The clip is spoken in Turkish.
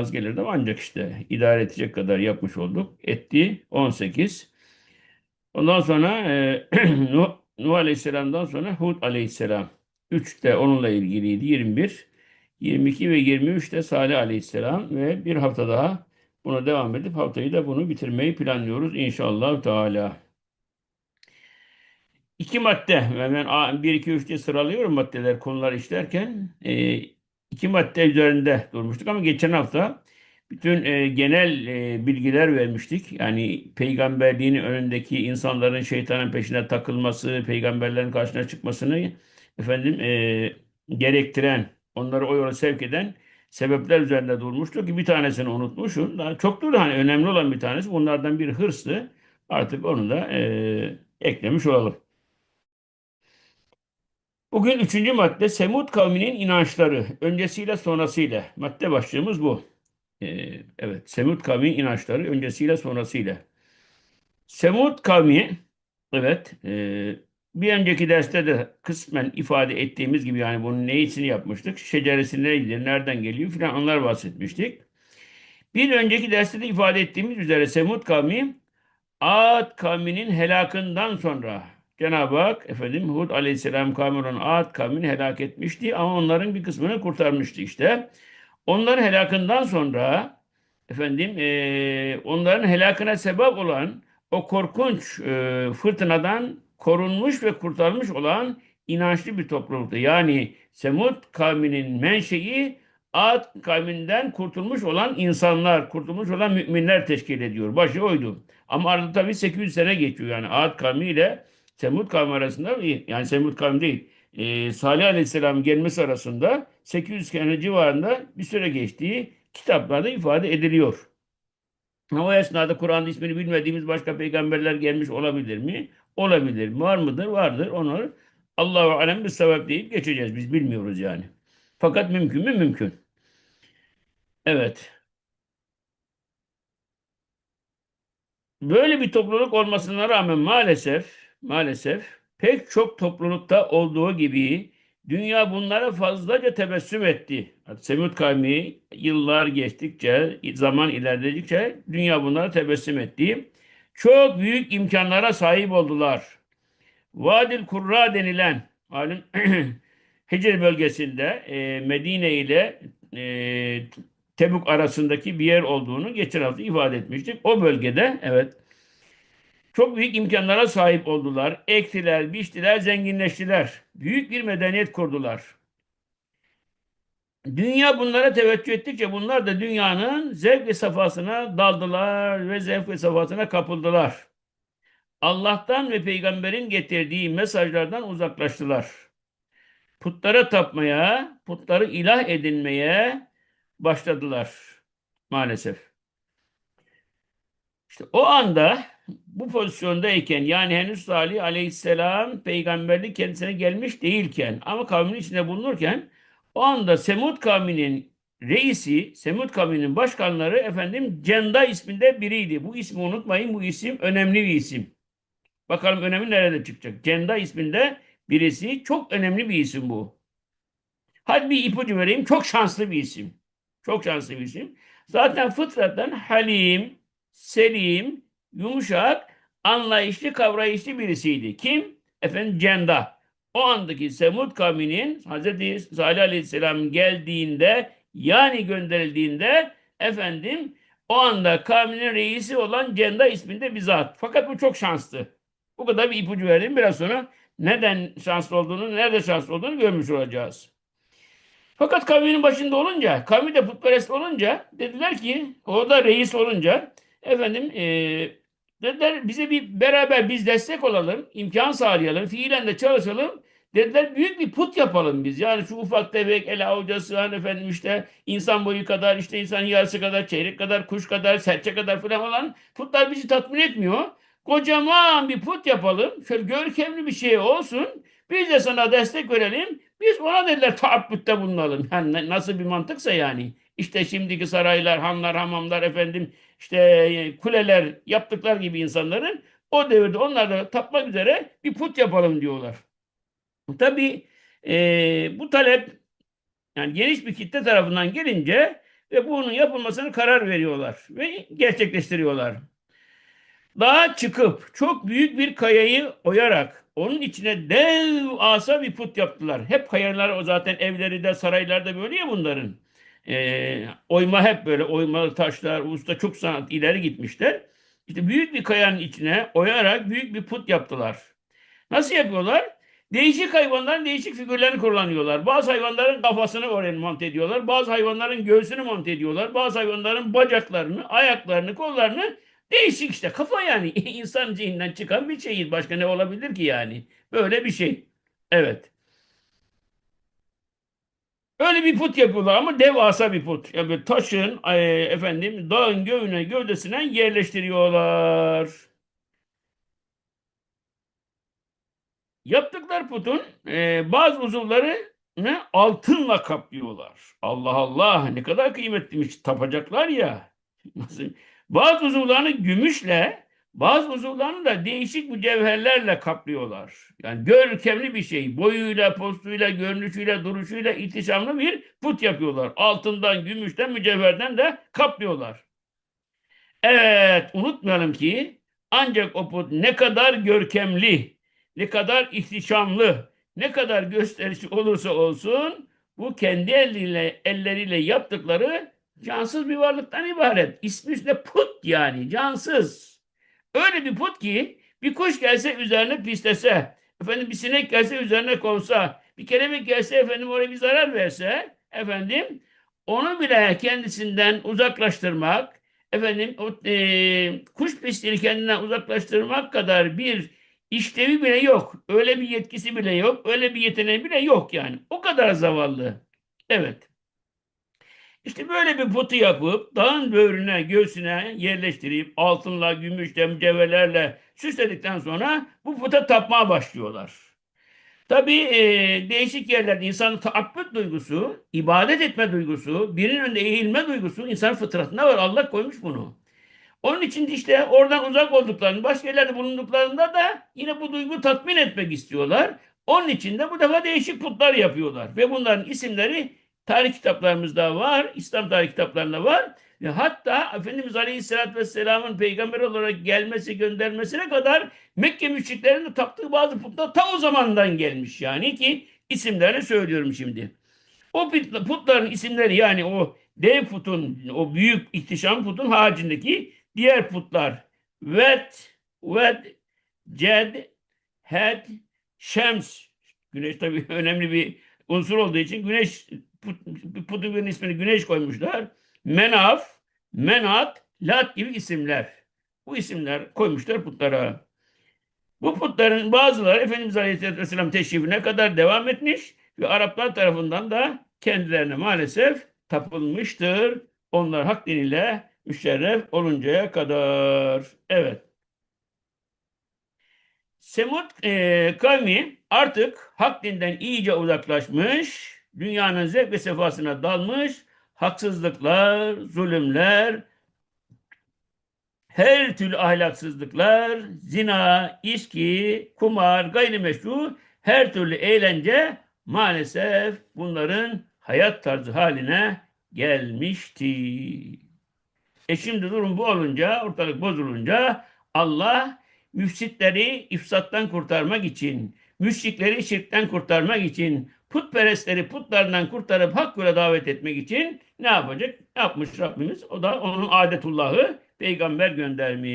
az gelirdi ama ancak işte idare edecek kadar yapmış olduk. Etti 18. Ondan sonra e, Nuh, Aleyhisselam'dan sonra Hud Aleyhisselam. 3 de onunla ilgiliydi 21. 22 ve 23 de Salih Aleyhisselam ve bir hafta daha buna devam edip haftayı da bunu bitirmeyi planlıyoruz inşallah Teala. İki madde ben A- 1, 2, 3 diye sıralıyorum maddeler konular işlerken e, iki madde üzerinde durmuştuk ama geçen hafta bütün e, genel e, bilgiler vermiştik. Yani peygamberliğin önündeki insanların şeytanın peşine takılması, peygamberlerin karşına çıkmasını efendim e, gerektiren, onları o yola sevk eden sebepler üzerinde durmuştuk ki bir tanesini unutmuşum. Daha çoktur hani önemli olan bir tanesi. Bunlardan bir hırstı. Artık onu da e, eklemiş olalım. Bugün üçüncü madde Semud kavminin inançları. Öncesiyle sonrasıyla. Madde başlığımız bu. Ee, evet. Semud kavminin inançları. Öncesiyle sonrasıyla. Semud kavmi evet e, bir önceki derste de kısmen ifade ettiğimiz gibi yani bunun neyisini yapmıştık? Şeceresi neydi? Nereden geliyor? Filan onlar bahsetmiştik. Bir önceki derste de ifade ettiğimiz üzere Semud kavmi Ad kavminin helakından sonra Cenab-ı Hak efendim Hud aleyhisselam kavmi olan Ad kavmini helak etmişti ama onların bir kısmını kurtarmıştı işte. Onların helakından sonra efendim eee, onların helakına sebep olan o korkunç eee, fırtınadan korunmuş ve kurtarılmış olan inançlı bir topluluktu. Yani Semud kavminin menşei Ad kavminden kurtulmuş olan insanlar, kurtulmuş olan müminler teşkil ediyor. Başı oydu. Ama arada tabii 800 sene geçiyor yani Ad kavmi ile Semud kavmi arasında yani Semud kavmi değil e, Salih Aleyhisselam gelmesi arasında 800 sene civarında bir süre geçtiği kitaplarda ifade ediliyor. Ama o esnada Kur'an'da ismini bilmediğimiz başka peygamberler gelmiş olabilir mi? Olabilir. Var mıdır? Vardır. Onu Allahu alem bir sebep deyip geçeceğiz. Biz bilmiyoruz yani. Fakat mümkün mü? Mümkün. Evet. Böyle bir topluluk olmasına rağmen maalesef maalesef pek çok toplulukta olduğu gibi dünya bunlara fazlaca tebessüm etti. Semud kavmi yıllar geçtikçe, zaman ilerledikçe dünya bunlara tebessüm etti. Çok büyük imkanlara sahip oldular. Vadil Kurra denilen malum Hicr bölgesinde e, Medine ile e, Tebuk arasındaki bir yer olduğunu geçen hafta ifade etmiştik. O bölgede evet çok büyük imkanlara sahip oldular. Ektiler, biçtiler, zenginleştiler. Büyük bir medeniyet kurdular. Dünya bunlara teveccüh ettikçe bunlar da dünyanın zevk ve safhasına daldılar ve zevk ve safhasına kapıldılar. Allah'tan ve peygamberin getirdiği mesajlardan uzaklaştılar. Putlara tapmaya, putları ilah edinmeye başladılar maalesef. İşte o anda bu pozisyondayken yani henüz Salih aleyhisselam peygamberlik kendisine gelmiş değilken ama kavmin içinde bulunurken o anda Semud kavminin reisi, Semud kavminin başkanları efendim Cenda isminde biriydi. Bu ismi unutmayın. Bu isim önemli bir isim. Bakalım önemi nerede çıkacak? Cenda isminde birisi çok önemli bir isim bu. Hadi bir ipucu vereyim. Çok şanslı bir isim. Çok şanslı bir isim. Zaten fıtrattan halim, selim, yumuşak, anlayışlı, kavrayışlı birisiydi. Kim? Efendim Cenda. O andaki Semud kavminin Hz. Salih Aleyhisselam geldiğinde yani gönderildiğinde efendim o anda kavminin reisi olan Cenda isminde bir zat. Fakat bu çok şanslı. Bu kadar bir ipucu verdim. Biraz sonra neden şanslı olduğunu, nerede şanslı olduğunu görmüş olacağız. Fakat kavminin başında olunca, kavmi de putperest olunca dediler ki, o da reis olunca efendim e, dediler bize bir beraber biz destek olalım, imkan sağlayalım, fiilen de çalışalım. Dediler büyük bir put yapalım biz. Yani şu ufak tefek el avuca sığan efendim işte insan boyu kadar, işte insan yarısı kadar, çeyrek kadar, kuş kadar, serçe kadar falan falan putlar bizi tatmin etmiyor. Kocaman bir put yapalım. Şöyle görkemli bir şey olsun. Biz de sana destek verelim. Biz ona dediler taabbütte bulunalım. Yani nasıl bir mantıksa yani. İşte şimdiki saraylar, hanlar, hamamlar efendim işte e, kuleler yaptıklar gibi insanların o devirde onlar da tapmak üzere bir put yapalım diyorlar. Tabii e, bu talep yani geniş bir kitle tarafından gelince ve bunun yapılmasını karar veriyorlar ve gerçekleştiriyorlar. Dağa çıkıp çok büyük bir kayayı oyarak onun içine dev asa bir put yaptılar. Hep kayalar o zaten evleri de saraylarda böyle ya bunların. Ee, oyma hep böyle oymalı taşlar, usta çok sanat ileri gitmişler. İşte büyük bir kayanın içine oyarak büyük bir put yaptılar. Nasıl yapıyorlar? Değişik hayvanların değişik figürlerini kullanıyorlar. Bazı hayvanların kafasını oraya monte ediyorlar. Bazı hayvanların göğsünü monte ediyorlar. Bazı hayvanların bacaklarını, ayaklarını, kollarını değişik işte. Kafa yani insan zihninden çıkan bir şey. Başka ne olabilir ki yani? Böyle bir şey. Evet. Öyle bir put yapıyorlar ama devasa bir put. Yani taşın e, efendim dağın göğüne gövdesine yerleştiriyorlar. Yaptıkları putun e, bazı uzuvlarını altınla kaplıyorlar. Allah Allah ne kadar kıymetliymiş tapacaklar ya. Bazı uzuvlarını gümüşle, bazı uzuvlarını da değişik mücevherlerle kaplıyorlar. Yani görkemli bir şey. Boyuyla, postuyla, görünüşüyle, duruşuyla ihtişamlı bir put yapıyorlar. Altından, gümüşten, mücevherden de kaplıyorlar. Evet, unutmayalım ki ancak o put ne kadar görkemli, ne kadar ihtişamlı, ne kadar gösterişli olursa olsun bu kendi eliyle, elleriyle yaptıkları cansız bir varlıktan ibaret. İsmi üstünde put yani cansız. Öyle bir put ki bir kuş gelse üzerine pislese, efendim bir sinek gelse üzerine konsa, bir kelebek gelse efendim oraya bir zarar verse, efendim onu bile kendisinden uzaklaştırmak, efendim o e, kuş pisliğini kendinden uzaklaştırmak kadar bir işlevi bile yok. Öyle bir yetkisi bile yok. Öyle bir yeteneği bile yok yani. O kadar zavallı. Evet. İşte böyle bir putu yapıp dağın böğrüne, göğsüne yerleştirip altınla, gümüşle, mücevherlerle süsledikten sonra bu puta tapmaya başlıyorlar. Tabii e, değişik yerlerde insanın taabbüt duygusu, ibadet etme duygusu, birinin önünde eğilme duygusu insanın fıtratında var. Allah koymuş bunu. Onun için işte oradan uzak olduklarını, başka yerlerde bulunduklarında da yine bu duygu tatmin etmek istiyorlar. Onun için de bu defa değişik putlar yapıyorlar. Ve bunların isimleri tarih kitaplarımızda var, İslam tarih kitaplarında var. Ve hatta Efendimiz Aleyhisselatü Vesselam'ın peygamber olarak gelmesi, göndermesine kadar Mekke müşriklerinin taptığı bazı putlar ta o zamandan gelmiş. Yani ki isimlerini söylüyorum şimdi. O putların isimleri yani o dev putun, o büyük ihtişam putun haricindeki diğer putlar Vet, Ved, Ced, Hed, Şems. Güneş tabii önemli bir unsur olduğu için güneş put, putun ismini güneş koymuşlar. Menaf, Menat, Lat gibi isimler. Bu isimler koymuşlar putlara. Bu putların bazıları Efendimiz Aleyhisselatü Vesselam teşrifine kadar devam etmiş ve Araplar tarafından da kendilerine maalesef tapılmıştır. Onlar hak diniyle müşerref oluncaya kadar. Evet. Semud e, kavmi artık hak dinden iyice uzaklaşmış, dünyanın zevk ve sefasına dalmış, haksızlıklar, zulümler, her türlü ahlaksızlıklar, zina, içki, kumar, gayrimeşru, her türlü eğlence maalesef bunların hayat tarzı haline gelmişti. E şimdi durum bu olunca, ortalık bozulunca Allah müfsitleri ifsattan kurtarmak için, müşrikleri şirkten kurtarmak için, putperestleri putlarından kurtarıp hak yola davet etmek için ne yapacak? Yapmış Rabbimiz. O da onun adetullahı peygamber göndermiş.